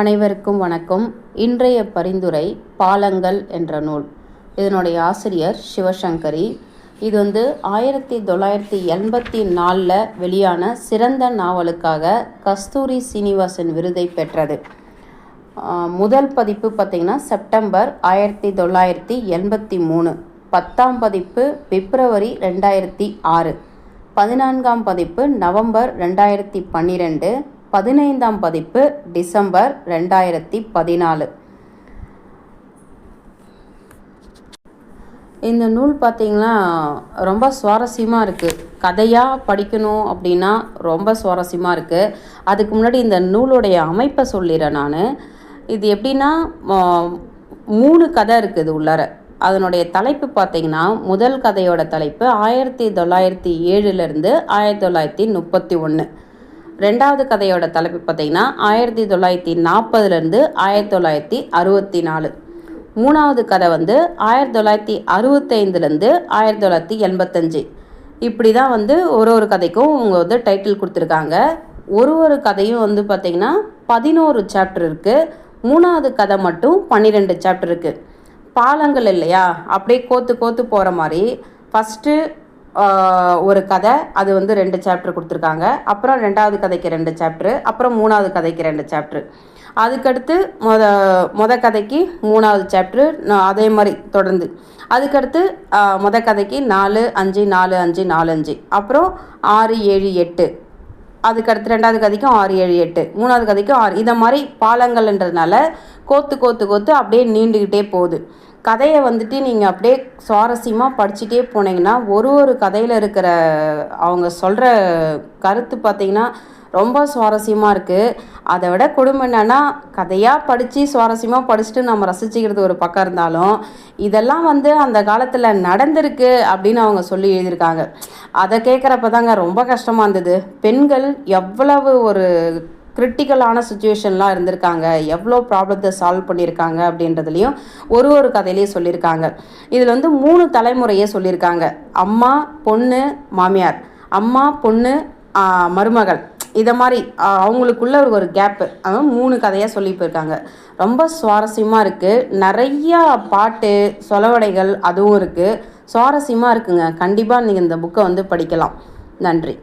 அனைவருக்கும் வணக்கம். இன்றைய பரிந்துரை பாலங்கள் என்ற நூல். இதனுடைய ஆசிரியர் சிவசங்கரி. இது வந்து ஆயிரத்தி தொள்ளாயிரத்தி எண்பத்தி நாலில் வெளியான சிறந்த நாவலுக்காக கஸ்தூரி சீனிவாசன் விருதை பெற்றது. முதல் பதிப்பு பார்த்திங்கன்னா செப்டம்பர் ஆயிரத்தி தொள்ளாயிரத்தி எண்பத்தி மூணு. பத்தாம் பதிப்பு பிப்ரவரி ரெண்டாயிரத்தி ஆறு. பதினான்காம் பதிப்பு நவம்பர் ரெண்டாயிரத்தி பன்னிரெண்டு. பதினைந்தாம் பதிப்பு டிசம்பர் ரெண்டாயிரத்தி பதினாலு. இந்த நூல் பார்த்திங்கன்னா ரொம்ப சுவாரஸ்யமாக இருக்குது கதையாக படிக்கணும் அப்படின்னா ரொம்ப சுவாரஸ்யமாக இருக்குது அதுக்கு முன்னாடி இந்த நூலுடைய அமைப்பை சொல்லிடுறேன் நான். இது எப்படின்னா மூணு கதை இருக்குது உள்ளார. அதனுடைய தலைப்பு பார்த்தீங்கன்னா முதல் கதையோட தலைப்பு ஆயிரத்தி தொள்ளாயிரத்தி ஏழுலேருந்து ஆயிரத்தி தொள்ளாயிரத்தி முப்பத்தி ஒன்று ரெண்டாவது கதையோட தலைப்பு பார்த்தீங்கன்னா ஆயிரத்தி தொள்ளாயிரத்தி நாற்பதுலேருந்து ஆயிரத்தி தொள்ளாயிரத்தி அறுபத்தி நாலு மூணாவது கதை வந்து ஆயிரத்தி தொள்ளாயிரத்தி அறுபத்தைந்துலேருந்து ஆயிரத்தி தொள்ளாயிரத்தி எண்பத்தஞ்சு. இப்படி தான் வந்து ஒரு ஒரு கதைக்கும் அவங்க வந்து டைட்டில் கொடுத்துருக்காங்க. ஒரு ஒரு கதையும் வந்து பார்த்திங்கன்னா பதினோரு சாப்டர் இருக்குது மூணாவது கதை மட்டும் பன்னிரெண்டு சாப்டர் இருக்குது பாலங்கள் இல்லையா? அப்படியே கோத்து கோத்து போகிற மாதிரி. ஃபஸ்ட்டு ஒரு கதை அது வந்து ரெண்டு சாப்டர் கொடுத்துருக்காங்க. அப்புறம் ரெண்டாவது கதைக்கு ரெண்டு சாப்டர் அப்புறம் மூணாவது கதைக்கு ரெண்டு சாப்டர் அதுக்கடுத்து மொத மொத கதைக்கு மூணாவது சாப்டர் அதே மாதிரி தொடர்ந்து. அதுக்கடுத்து மொத கதைக்கு நாலு அஞ்சு நாலு அஞ்சு நாலு அஞ்சு. அப்புறம் ஆறு ஏழு எட்டு. அதுக்கடுத்து ரெண்டாவது கதைக்கும் ஆறு ஏழு எட்டு. மூணாவது கதைக்கும் ஆறு. இதை மாதிரி பாலங்கள்ன்றதுனால கோத்து கோத்து கோத்து அப்படியே நீண்டுக்கிட்டே போகுது. கதையை வந்துட்டு நீங்கள் அப்படியே சுவாரஸ்யமாக படிச்சுட்டே போனீங்கன்னா ஒரு ஒரு கதையில் இருக்கிற அவங்க சொல்கிற கருத்து பார்த்தீங்கன்னா ரொம்ப சுவாரஸ்யமாக இருக்குது அதை விட கொடுமை என்னென்னா கதையாக படித்து சுவாரஸ்யமாக படிச்சுட்டு நம்ம ரசிச்சுக்கிறது ஒரு பக்கம் இருந்தாலும் இதெல்லாம் வந்து அந்த காலத்தில் நடந்திருக்கு அப்படின்னு அவங்க சொல்லி எழுதியிருக்காங்க. அதை கேட்குறப்ப தாங்க ரொம்ப கஷ்டமாக இருந்தது. பெண்கள் எவ்வளவு ஒரு கிரிட்டிக்கலான சுச்சுவேஷன்லாம் இருந்திருக்காங்க. எவ்வளோ ப்ராப்ளத்தை சால்வ் பண்ணியிருக்காங்க அப்படின்றதுலையும் ஒரு ஒரு கதையிலையும் சொல்லியிருக்காங்க. இதில் வந்து மூணு தலைமுறையே சொல்லியிருக்காங்க. அம்மா பொண்ணு மாமியார். அம்மா பொண்ணு மருமகள். இதை மாதிரி அவங்களுக்குள்ள ஒரு ஒரு கேப்பு அதுவும் மூணு கதையாக சொல்லி போயிருக்காங்க. ரொம்ப சுவாரஸ்யமாக இருக்குது நிறையா பாட்டு சொலவடைகள் அதுவும் இருக்குது சுவாரஸ்யமாக இருக்குங்க. கண்டிப்பாக நீங்கள் இந்த புக்கை வந்து படிக்கலாம். நன்றி.